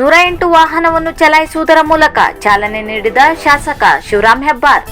ನೂರ ಎಂಟು ವಾಹನವನ್ನು ಚಲಾಯಿಸುವುದರ ಮೂಲಕ ಚಾಲನೆ ನೀಡಿದ ಶಾಸಕ ಶಿವರಾಮ್ ಹೆಬ್ಬಾರ್.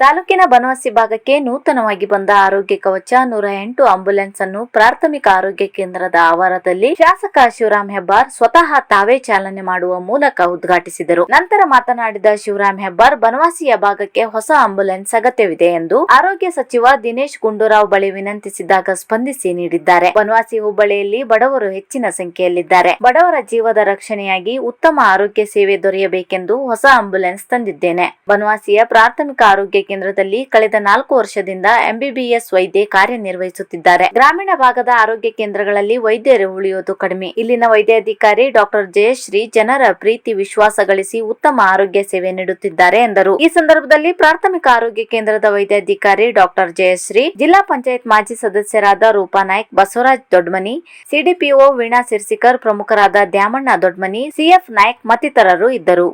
ತಾಲೂಕಿನ ಬನವಾಸಿ ಭಾಗಕ್ಕೆ ನೂತನವಾಗಿ ಬಂದ ಆರೋಗ್ಯ ಕವಚ, ನೂರ ಎಂಟು ಆಂಬ್ಯುಲೆನ್ಸ್ ಅನ್ನು ಪ್ರಾಥಮಿಕ ಆರೋಗ್ಯ ಕೇಂದ್ರದ ಆವರದಲ್ಲಿ ಶಾಸಕ ಶಿವರಾಮ್ ಹೆಬ್ಬಾರ್ ಸ್ವತಃ ತಾವೇ ಚಾಲನೆ ಮಾಡುವ ಮೂಲಕ ಉದ್ಘಾಟಿಸಿದರು. ನಂತರ ಮಾತನಾಡಿದ ಶಿವರಾಮ್ ಹೆಬ್ಬಾರ್, ಬನವಾಸಿಯ ಭಾಗಕ್ಕೆ ಹೊಸ ಆಂಬ್ಯುಲೆನ್ಸ್ ಅಗತ್ಯವಿದೆ ಎಂದು ಆರೋಗ್ಯ ಸಚಿವ ದಿನೇಶ್ ಗುಂಡೂರಾವ್ ಬಳಿ ವಿನಂತಿಸಿದಾಗ ಸ್ಪಂದಿಸಿ ನೀಡಿದ್ದಾರೆ. ಬನವಾಸಿ ಹೋಬಳಿಯಲ್ಲಿ ಬಡವರು ಹೆಚ್ಚಿನ ಸಂಖ್ಯೆಯಲ್ಲಿದ್ದಾರೆ. ಬಡವರ ಜೀವದ ರಕ್ಷಣೆಯಾಗಿ ಉತ್ತಮ ಆರೋಗ್ಯ ಸೇವೆ ದೊರೆಯಬೇಕೆಂದು ಹೊಸ ಆಂಬ್ಯುಲೆನ್ಸ್ ತಂದಿದ್ದೇನೆ. ಬನವಾಸಿಯ ಪ್ರಾಥಮಿಕ ಆರೋಗ್ಯ ಕೇಂದ್ರದಲ್ಲಿ ಕಳೆದ ನಾಲ್ಕು ವರ್ಷದಿಂದ ಎಂಬಿಬಿಎಸ್ ವೈದ್ಯೆ ಕಾರ್ಯನಿರ್ವಹಿಸುತ್ತಿದ್ದಾರೆ. ಗ್ರಾಮೀಣ ಭಾಗದ ಆರೋಗ್ಯ ಕೇಂದ್ರಗಳಲ್ಲಿ ವೈದ್ಯರು ಉಳಿಯೋದು ಕಡಿಮೆ. ಇಲ್ಲಿನ ವೈದ್ಯಾಧಿಕಾರಿ ಡಾಕ್ಟರ್ ಜಯಶ್ರೀ ಜನರ ಪ್ರೀತಿ ವಿಶ್ವಾಸ ಗಳಿಸಿ ಉತ್ತಮ ಆರೋಗ್ಯ ಸೇವೆ ನೀಡುತ್ತಿದ್ದಾರೆ ಎಂದರು. ಈ ಸಂದರ್ಭದಲ್ಲಿ ಪ್ರಾಥಮಿಕ ಆರೋಗ್ಯ ಕೇಂದ್ರದ ವೈದ್ಯಾಧಿಕಾರಿ ಡಾಕ್ಟರ್ ಜಯಶ್ರೀ, ಜಿಲ್ಲಾ ಪಂಚಾಯತ್ ಮಾಜಿ ಸದಸ್ಯರಾದ ರೂಪಾ ನಾಯ್ಕ್, ಬಸವರಾಜ್ ದೊಡ್ಮನಿ ಸಿಡಿಪಿಒ ವೀಣಾ ಸಿರ್ಸಿಕರ್ ಪ್ರಮುಖರಾದ ದ್ಯಾಮಣ್ಣ ದೊಡ್ಮನಿ ಸಿಎಫ್ ನಾಯ್ಕ ಮತ್ತಿತರರು ಇದ್ದರು.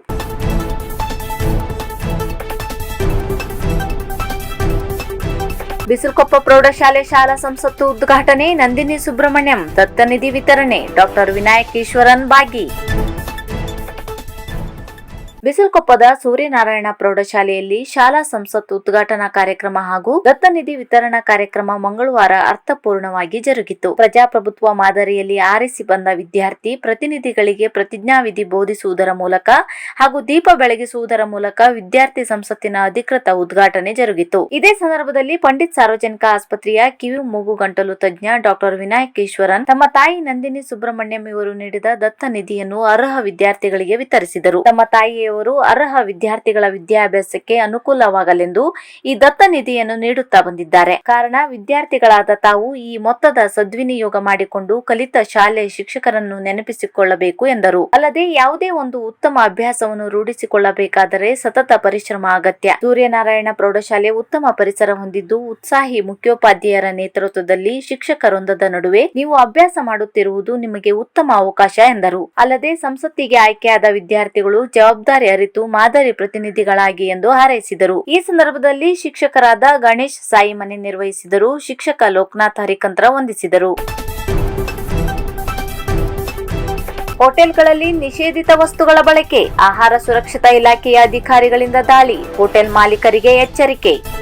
ಬಿಸಿರುಕೊಪ್ಪ ಪ್ರೌಢಶಾಲೆ ಶಾಲಾ ಸಂಸತ್ತು ಉದ್ಘಾಟನೆ ನಂದಿನಿ ಸುಬ್ರಹ್ಮಣ್ಯಂ ದತ್ತನಿಧಿ ವಿತರಣೆ ಡಾಕ್ಟರ್ ವಿನಾಯಕ್ ಈಶ್ವರನ್ ಭಾಗಿ ಬಿಸಿಲ್ಕೊಪ್ಪದ ಸೂರ್ಯನಾರಾಯಣ ಪ್ರೌಢಶಾಲೆಯಲ್ಲಿ ಶಾಲಾ ಸಂಸತ್ ಉದ್ಘಾಟನಾ ಕಾರ್ಯಕ್ರಮ ಹಾಗೂ ದತ್ತನಿಧಿ ವಿತರಣಾ ಕಾರ್ಯಕ್ರಮ ಮಂಗಳವಾರ ಅರ್ಥಪೂರ್ಣವಾಗಿ ಜರುಗಿತು. ಪ್ರಜಾಪ್ರಭುತ್ವ ಮಾದರಿಯಲ್ಲಿ ಆರಿಸಿ ಬಂದ ವಿದ್ಯಾರ್ಥಿ ಪ್ರತಿನಿಧಿಗಳಿಗೆ ಪ್ರತಿಜ್ಞಾವಿಧಿ ಬೋಧಿಸುವುದರ ಮೂಲಕ ಹಾಗೂ ದೀಪ ಬೆಳಗಿಸುವುದರ ಮೂಲಕ ವಿದ್ಯಾರ್ಥಿ ಸಂಸತ್ತಿನ ಅಧಿಕೃತ ಉದ್ಘಾಟನೆ ಜರುಗಿತು. ಇದೇ ಸಂದರ್ಭದಲ್ಲಿ ಪಂಡಿತ್ ಸಾರ್ವಜನಿಕ ಆಸ್ಪತ್ರೆಯ ಕಿವಿ ಮೂಗು ಗಂಟಲು ತಜ್ಞ ಡಾಕ್ಟರ್ ವಿನಾಯಕ್ ಈಶ್ವರನ್ ತಮ್ಮ ತಾಯಿ ನಂದಿನಿ ಸುಬ್ರಹ್ಮಣ್ಯಂ ಇವರು ನೀಡಿದ ದತ್ತ ನಿಧಿಯನ್ನು ಅರ್ಹ ವಿದ್ಯಾರ್ಥಿಗಳಿಗೆ ವಿತರಿಸಿದರು. ತಮ್ಮ ತಾಯಿಯವರು ಅರ್ಹ ವಿದ್ಯಾರ್ಥಿಗಳ ವಿದ್ಯಾಭ್ಯಾಸಕ್ಕೆ ಅನುಕೂಲವಾಗಲೆಂದು ಈ ದತ್ತ ನಿಧಿಯನ್ನು ನೀಡುತ್ತಾ ಬಂದಿದ್ದಾರೆ. ಕಾರಣ, ವಿದ್ಯಾರ್ಥಿಗಳಾದ ತಾವು ಈ ಮೊತ್ತದ ಸದ್ವಿನಿಯೋಗ ಮಾಡಿಕೊಂಡು ಕಲಿತ ಶಾಲೆ ಶಿಕ್ಷಕರನ್ನು ನೆನಪಿಸಿಕೊಳ್ಳಬೇಕು ಎಂದರು. ಅಲ್ಲದೆ ಯಾವುದೇ ಒಂದು ಉತ್ತಮ ಅಭ್ಯಾಸವನ್ನು ರೂಢಿಸಿಕೊಳ್ಳಬೇಕಾದರೆ ಸತತ ಪರಿಶ್ರಮ ಅಗತ್ಯ. ಸೂರ್ಯನಾರಾಯಣ ಪ್ರೌಢಶಾಲೆ ಉತ್ತಮ ಪರಿಸರ ಹೊಂದಿದ್ದು, ಉತ್ಸಾಹಿ ಮುಖ್ಯೋಪಾಧ್ಯಾಯರ ನೇತೃತ್ವದಲ್ಲಿ ಶಿಕ್ಷಕರೊಂದದ ನಡುವೆ ನೀವು ಅಭ್ಯಾಸ ಮಾಡುತ್ತಿರುವುದು ನಿಮಗೆ ಉತ್ತಮ ಅವಕಾಶ ಎಂದರು. ಅಲ್ಲದೆ ಸಂಸತ್ತಿಗೆ ಆಯ್ಕೆಯಾದ ವಿದ್ಯಾರ್ಥಿಗಳು ಜವಾಬ್ದಾರಿ ಅರಿತು ಮಾದರಿ ಪ್ರತಿನಿಧಿಗಳಾಗಿ ಎಂದು ಹಾರೈಸಿದರು. ಈ ಸಂದರ್ಭದಲ್ಲಿ ಶಿಕ್ಷಕರಾದ ಗಣೇಶ್ ಸಾಯಿ ಮನೆ ನಿರ್ವಹಿಸಿದರು. ಶಿಕ್ಷಕ ಲೋಕನಾಥ್ ಹರಿಕಂತ್ರ ವಂದಿಸಿದರು. ಹೋಟೆಲ್ಗಳಲ್ಲಿ ನಿಷೇಧಿತ ವಸ್ತುಗಳ ಬಳಕೆ, ಆಹಾರ ಸುರಕ್ಷತಾ ಇಲಾಖೆಯ ಅಧಿಕಾರಿಗಳಿಂದ ದಾಳಿ, ಹೋಟೆಲ್ ಮಾಲೀಕರಿಗೆ ಎಚ್ಚರಿಕೆ.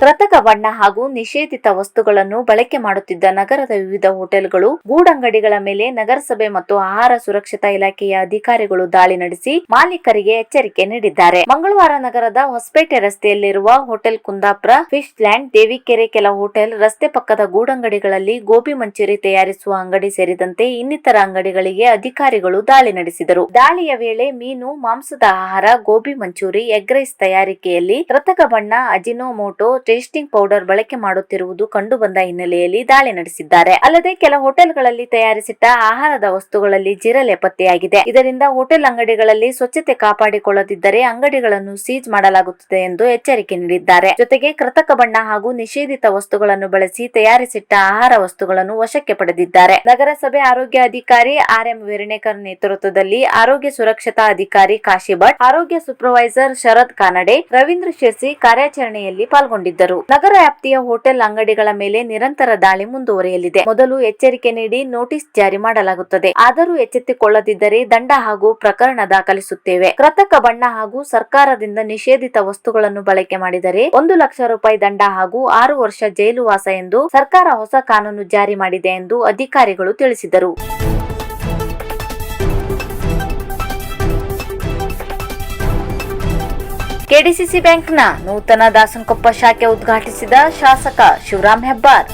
ಕೃತಕ ಬಣ್ಣ ಹಾಗೂ ನಿಷೇಧಿತ ವಸ್ತುಗಳನ್ನು ಬಳಕೆ ಮಾಡುತ್ತಿದ್ದ ನಗರದ ವಿವಿಧ ಹೋಟೆಲ್ಗಳು, ಗೂಡಂಗಡಿಗಳ ಮೇಲೆ ನಗರಸಭೆ ಮತ್ತು ಆಹಾರ ಸುರಕ್ಷತಾ ಇಲಾಖೆಯ ಅಧಿಕಾರಿಗಳು ದಾಳಿ ನಡೆಸಿ ಮಾಲೀಕರಿಗೆ ಎಚ್ಚರಿಕೆ ನೀಡಿದ್ದಾರೆ. ಮಂಗಳವಾರ ನಗರದ ಹೊಸಪೇಟೆ ರಸ್ತೆಯಲ್ಲಿರುವ hotel Kundapura fish land Devikere ಕೆಲ ಹೋಟೆಲ್ ರಸ್ತೆ ಪಕ್ಕದ ಗೂಡಂಗಡಿಗಳಲ್ಲಿ ಗೋಬಿ ಮಂಚೂರಿ ತಯಾರಿಸುವ ಅಂಗಡಿ ಸೇರಿದಂತೆ ಇನ್ನಿತರ ಅಂಗಡಿಗಳಿಗೆ ಅಧಿಕಾರಿಗಳು ದಾಳಿ ನಡೆಸಿದರು. ದಾಳಿಯ ವೇಳೆ ಮೀನು, ಮಾಂಸದ ಆಹಾರ, ಗೋಬಿ ಮಂಚೂರಿ, ಎಗ್ ರೈಸ್ ತಯಾರಿಕೆಯಲ್ಲಿ ಕೃತಕ ಬಣ್ಣ, ಅಜಿನೋಮೋಟೋ ಟೇಸ್ಟಿಂಗ್ ಪೌಡರ್ ಬಳಕೆ ಮಾಡುತ್ತಿರುವುದು ಕಂಡುಬಂದ ಹಿನ್ನೆಲೆಯಲ್ಲಿ ದಾಳಿ ನಡೆಸಿದ್ದಾರೆ. ಅಲ್ಲದೆ ಕೆಲ ಹೋಟೆಲ್ಗಳಲ್ಲಿ ತಯಾರಿಸಿಟ್ಟ ಆಹಾರದ ವಸ್ತುಗಳಲ್ಲಿ ಜಿರಲೆ ಪತ್ತೆಯಾಗಿದೆ. ಇದರಿಂದ ಹೋಟೆಲ್ ಅಂಗಡಿಗಳಲ್ಲಿ ಸ್ವಚ್ಛತೆ ಕಾಪಾಡಿಕೊಳ್ಳದಿದ್ದರೆ ಅಂಗಡಿಗಳನ್ನು ಸೀಜ್ ಮಾಡಲಾಗುತ್ತದೆ ಎಂದು ಎಚ್ಚರಿಕೆ ನೀಡಿದ್ದಾರೆ. ಜೊತೆಗೆ ಕೃತಕ ಬಣ್ಣ ಹಾಗೂ ನಿಷೇಧಿತ ವಸ್ತುಗಳನ್ನು ಬಳಸಿ ತಯಾರಿಸಿಟ್ಟ ಆಹಾರ ವಸ್ತುಗಳನ್ನು ವಶಕ್ಕೆ ಪಡೆದಿದ್ದಾರೆ. ನಗರಸಭೆ ಆರೋಗ್ಯ ಅಧಿಕಾರಿ ಆರ್ ಎಂ ವೀರಣೇಕರ್ ನೇತೃತ್ವದಲ್ಲಿ ಆರೋಗ್ಯ ಸುರಕ್ಷತಾ ಅಧಿಕಾರಿ ಕಾಶಿ ಭಟ್ ಆರೋಗ್ಯ ಸೂಪರ್ವೈಸರ್ ಶರತ್ ಕಾನಡೆ, ರವೀಂದ್ರ ಶಿರ್ಸಿ ಕಾರ್ಯಾಚರಣೆಯಲ್ಲಿ ಪಾಲ್ಗೊಂಡಿದ್ದರು. ನಗರ ವ್ಯಾಪ್ತಿಯ ಹೋಟೆಲ್ ಅಂಗಡಿಗಳ ಮೇಲೆ ನಿರಂತರ ದಾಳಿ ಮುಂದುವರಿಯಲಿದೆ. ಮೊದಲು ಎಚ್ಚರಿಕೆ ನೀಡಿ ನೋಟಿಸ್ ಜಾರಿ ಮಾಡಲಾಗುತ್ತದೆ. ಆದರೂ ಎಚ್ಚೆತ್ತುಕೊಳ್ಳದಿದ್ದರೆ ದಂಡ ಹಾಗೂ ಪ್ರಕರಣ ದಾಖಲಿಸುತ್ತೇವೆ. ಕೃತಕ ಬಣ್ಣ ಹಾಗೂ ಸರ್ಕಾರದಿಂದ ನಿಷೇಧಿತ ವಸ್ತುಗಳನ್ನು ಬಳಕೆ ಮಾಡಿದರೆ ಒಂದು ಲಕ್ಷ ರೂಪಾಯಿ ದಂಡ ಹಾಗೂ ಆರು ವರ್ಷ ಜೈಲುವಾಸ ಎಂದು ಸರ್ಕಾರ ಹೊಸ ಕಾನೂನು ಜಾರಿ ಮಾಡಿದೆ ಎಂದು ಅಧಿಕಾರಿಗಳು ತಿಳಿಸಿದರು. ಕೆಡಿಸಿಸಿ ಬ್ಯಾಂಕ್ನ ನೂತನ ದಾಸನಕೊಪ್ಪ ಶಾಖೆ ಉದ್ಘಾಟಿಸಿದ ಶಾಸಕ ಶಿವರಾಮ್ ಹೆಬ್ಬಾರ್.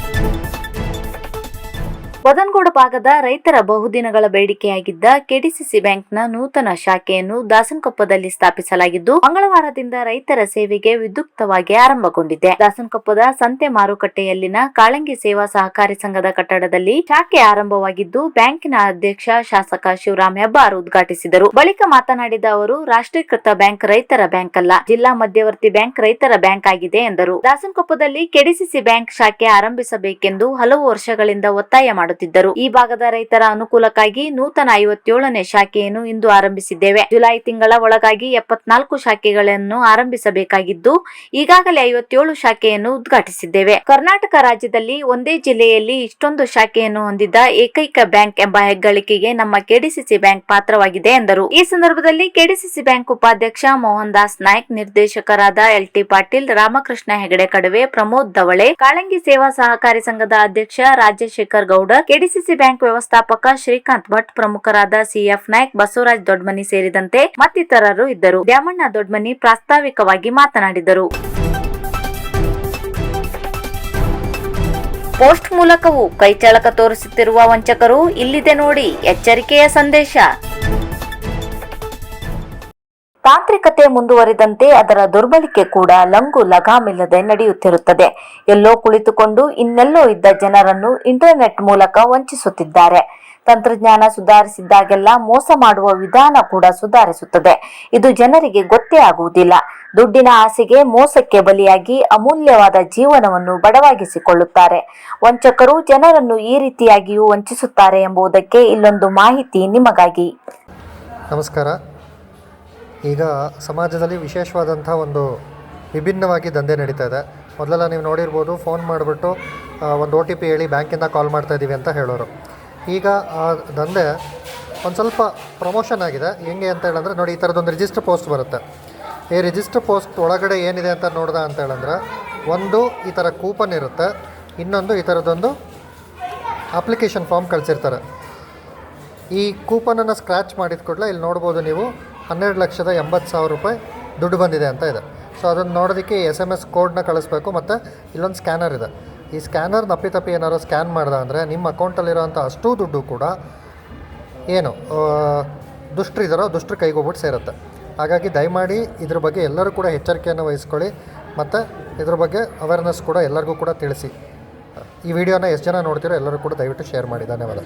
ಬದನಗೌಡ ಭಾಗದ ರೈತರ ಬಹುದಿನಗಳ ಬೇಡಿಕೆಯಾಗಿದ್ದ ಕೆಡಿಸಿಸಿ ಬ್ಯಾಂಕ್ನ ನೂತನ ಶಾಖೆಯನ್ನು ದಾಸನಕೊಪ್ಪದಲ್ಲಿ ಸ್ಥಾಪಿಸಲಾಗಿದ್ದು, ಮಂಗಳವಾರದಿಂದ ರೈತರ ಸೇವೆಗೆ ವಿದ್ಯುಕ್ತವಾಗಿ ಆರಂಭಗೊಂಡಿದೆ. ದಾಸನಕೊಪ್ಪದ ಸಂತೆ ಮಾರುಕಟ್ಟೆಯಲ್ಲಿನ ಕಾಳಂಗಿ ಸೇವಾ ಸಹಕಾರಿ ಸಂಘದ ಕಟ್ಟಡದಲ್ಲಿ ಶಾಖೆ ಆರಂಭವಾಗಿದ್ದು, ಬ್ಯಾಂಕಿನ ಅಧ್ಯಕ್ಷ ಶಾಸಕ ಶಿವರಾಮ್ ಹೆಬ್ಬಾರ್ ಉದ್ಘಾಟಿಸಿದರು. ಬಳಿಕ ಮಾತನಾಡಿದ ಅವರು, ರಾಷ್ಟ್ರೀಕೃತ ಬ್ಯಾಂಕ್ ರೈತರ ಬ್ಯಾಂಕ್ ಅಲ್ಲ, ಜಿಲ್ಲಾ ಮಧ್ಯವರ್ತಿ ಬ್ಯಾಂಕ್ ರೈತರ ಬ್ಯಾಂಕ್ ಆಗಿದೆ ಎಂದರು. ದಾಸನಕೊಪ್ಪದಲ್ಲಿ ಕೆಡಿಸಿಸಿ ಬ್ಯಾಂಕ್ ಶಾಖೆ ಆರಂಭಿಸಬೇಕೆಂದು ಹಲವು ವರ್ಷಗಳಿಂದ ಒತ್ತಾಯ ಮಾಡುತ್ತಿದ್ದಾರೆ ಮಾಡುತ್ತಿದ್ದರು ಈ ಭಾಗದ ರೈತರ ಅನುಕೂಲಕ್ಕಾಗಿ ನೂತನ ಐವತ್ತೇಳನೇ ಶಾಖೆಯನ್ನು ಇಂದು ಆರಂಭಿಸಿದ್ದೇವೆ. ಜುಲೈ ತಿಂಗಳ ಒಳಗಾಗಿ ಎಪ್ಪತ್ನಾಲ್ಕು ಶಾಖೆಗಳನ್ನು ಆರಂಭಿಸಬೇಕಾಗಿದ್ದು, ಈಗಾಗಲೇ ಐವತ್ತೇಳು ಶಾಖೆಯನ್ನು ಉದ್ಘಾಟಿಸಿದ್ದೇವೆ. ಕರ್ನಾಟಕ ರಾಜ್ಯದಲ್ಲಿ ಒಂದೇ ಜಿಲ್ಲೆಯಲ್ಲಿ ಇಷ್ಟೊಂದು ಶಾಖೆಯನ್ನು ಹೊಂದಿದ್ದ ಏಕೈಕ ಬ್ಯಾಂಕ್ ಎಂಬ ಹೆಗ್ಗಳಿಕೆಗೆ ನಮ್ಮ ಕೆಡಿಸಿಸಿ ಬ್ಯಾಂಕ್ ಪಾತ್ರವಾಗಿದೆ ಎಂದರು. ಈ ಸಂದರ್ಭದಲ್ಲಿ ಕೆಡಿಸಿಸಿ ಬ್ಯಾಂಕ್ ಉಪಾಧ್ಯಕ್ಷ ಮೋಹನ್ ದಾಸ್ ನಾಯ್ಕ್, ನಿರ್ದೇಶಕರಾದ ಎಲ್ ಟಿ ಪಾಟೀಲ್, ರಾಮಕೃಷ್ಣ ಹೆಗಡೆ ಕಡವೆ, ಪ್ರಮೋದ್ ದವಳೆ ಕಾಳಂಗಿ ಸೇವಾ ಸಹಕಾರಿ ಸಂಘದ ಅಧ್ಯಕ್ಷ ರಾಜಶೇಖರ್ ಗೌಡರ್ ಕೆಡಿಸಿಸಿ ಬ್ಯಾಂಕ್ ವ್ಯವಸ್ಥಾಪಕ ಶ್ರೀಕಾಂತ್ ಭಟ್ ಪ್ರಮುಖರಾದ ಸಿಎಫ್ ನಾಯ್ಕ್, ಬಸವರಾಜ್ ದೊಡ್ಮನಿ ಸೇರಿದಂತೆ ಮತ್ತಿತರರು ಇದ್ದರು. ದ್ಯಾಮಣ್ಣ ದೊಡ್ಮನಿ ಪ್ರಾಸ್ತಾವಿಕವಾಗಿ ಮಾತನಾಡಿದರು. ಪೋಸ್ಟ್ ಮೂಲಕವೂ ಕೈಚಳಕ ತೋರಿಸುತ್ತಿರುವ ವಂಚಕರು ಇಲ್ಲಿದೆ ನೋಡಿ ಎಚ್ಚರಿಕೆಯ ಸಂದೇಶ. ತಾಂತ್ರಿಕತೆ ಮುಂದುವರಿದಂತೆ ಅದರ ದುರ್ಬಳಕೆ ಕೂಡ ಲಂಗು ಲಗಾಮಿಲ್ಲದೆ ನಡೆಯುತ್ತಿರುತ್ತದೆ. ಎಲ್ಲೋ ಕುಳಿತುಕೊಂಡು ಇನ್ನೆಲ್ಲೋ ಇದ್ದ ಜನರನ್ನು ಇಂಟರ್ನೆಟ್ ಮೂಲಕ ವಂಚಿಸುತ್ತಿದ್ದಾರೆ. ತಂತ್ರಜ್ಞಾನ ಸುಧಾರಿಸಿದ್ದಾಗೆಲ್ಲ ಮೋಸ ಮಾಡುವ ವಿಧಾನ ಕೂಡ ಸುಧಾರಿಸುತ್ತದೆ. ಇದು ಜನರಿಗೆ ಗೊತ್ತೇ ಆಗುವುದಿಲ್ಲ. ದುಡ್ಡಿನ ಆಸೆಗೆ ಮೋಸಕ್ಕೆ ಬಲಿಯಾಗಿ ಅಮೂಲ್ಯವಾದ ಜೀವನವನ್ನು ಬಡವಾಗಿಸಿಕೊಳ್ಳುತ್ತಾರೆ. ವಂಚಕರು ಜನರನ್ನು ಈ ರೀತಿಯಾಗಿಯೂ ವಂಚಿಸುತ್ತಾರೆ ಎಂಬುದಕ್ಕೆ ಇಲ್ಲೊಂದು ಮಾಹಿತಿ ನಿಮಗಾಗಿ. ನಮಸ್ಕಾರ. ಈಗ ಸಮಾಜದಲ್ಲಿ ವಿಶೇಷವಾದಂಥ ಒಂದು ವಿಭಿನ್ನವಾಗಿ ದಂಧೆ ನಡೀತಾ ಇದೆ. ಮೊದಲೆಲ್ಲ ನೀವು ನೋಡಿರ್ಬೋದು, ಫೋನ್ ಮಾಡಿಬಿಟ್ಟು ಒಂದು ಒ ಟಿ ಪಿ ಹೇಳಿ ಬ್ಯಾಂಕಿಂದ ಕಾಲ್ ಮಾಡ್ತಾ ಇದ್ದೀವಿ ಅಂತ ಹೇಳೋರು. ಈಗ ಆ ದಂಧೆ ಒಂದು ಸ್ವಲ್ಪ ಪ್ರಮೋಷನ್ ಆಗಿದೆ. ಹೆಂಗೆ ಅಂತ ಹೇಳಂದ್ರೆ, ನೋಡಿ, ಈ ಥರದೊಂದು ರಿಜಿಸ್ಟರ್ ಪೋಸ್ಟ್ ಬರುತ್ತೆ. ಈ ರಿಜಿಸ್ಟರ್ ಪೋಸ್ಟ್ ಒಳಗಡೆ ಏನಿದೆ ಅಂತ ನೋಡ್ದೆ ಅಂತ ಹೇಳಂದ್ರೆ, ಒಂದು, ಈ ಥರ ಕೂಪನ್ ಇರುತ್ತೆ. ಇನ್ನೊಂದು, ಈ ಥರದೊಂದು ಅಪ್ಲಿಕೇಶನ್ ಫಾರ್ಮ್ ಕಳಿಸಿರ್ತಾರೆ. ಈ ಕೂಪನನ್ನು ಸ್ಕ್ರ್ಯಾಚ್ ಮಾಡಿದ ಕೂಡಲೇ ಇಲ್ಲಿ ನೋಡ್ಬೋದು ನೀವು ಹನ್ನೆರಡು ಲಕ್ಷದ ಎಂಬತ್ತು ಸಾವಿರ ರೂಪಾಯಿ ದುಡ್ಡು ಬಂದಿದೆ ಅಂತ ಇದೆ. ಸೊ ಅದನ್ನು ನೋಡೋದಕ್ಕೆ ಎಸ್ ಎಂ ಎಸ್ ಕೋಡ್ನ ಕಳಿಸ್ಬೇಕು ಮತ್ತು ಇಲ್ಲೊಂದು ಸ್ಕ್ಯಾನರ್ ಇದೆ. ಈ ಸ್ಕ್ಯಾನರ್ ನಪ್ಪಿತಪ್ಪಿ ಏನಾದ್ರು ಸ್ಕ್ಯಾನ್ ಮಾಡ್ದೆ ಅಂದರೆ ನಿಮ್ಮ ಅಕೌಂಟಲ್ಲಿರೋಂಥ ಅಷ್ಟೂ ದುಡ್ಡು ಕೂಡ ಏನು ದುಷ್ಟರಿದ್ದಾರೋ ದುಷ್ಟರ ಕೈಗೆ ಹೋಗ್ಬಿಟ್ಟು ಸೇರುತ್ತೆ. ಹಾಗಾಗಿ ದಯಮಾಡಿ ಇದ್ರ ಬಗ್ಗೆ ಎಲ್ಲರೂ ಕೂಡ ಎಚ್ಚರಿಕೆಯನ್ನು ವಹಿಸ್ಕೊಳ್ಳಿ ಮತ್ತು ಇದ್ರ ಬಗ್ಗೆ ಅವೇರ್ನೆಸ್ ಕೂಡ ಎಲ್ಲರಿಗೂ ಕೂಡ ತಿಳಿಸಿ. ಈ ವಿಡಿಯೋನ ಎಷ್ಟು ಜನ ನೋಡ್ತೀರೋ ಎಲ್ಲರೂ ಕೂಡ ದಯವಿಟ್ಟು ಶೇರ್ ಮಾಡಿ. ಧನ್ಯವಾದ.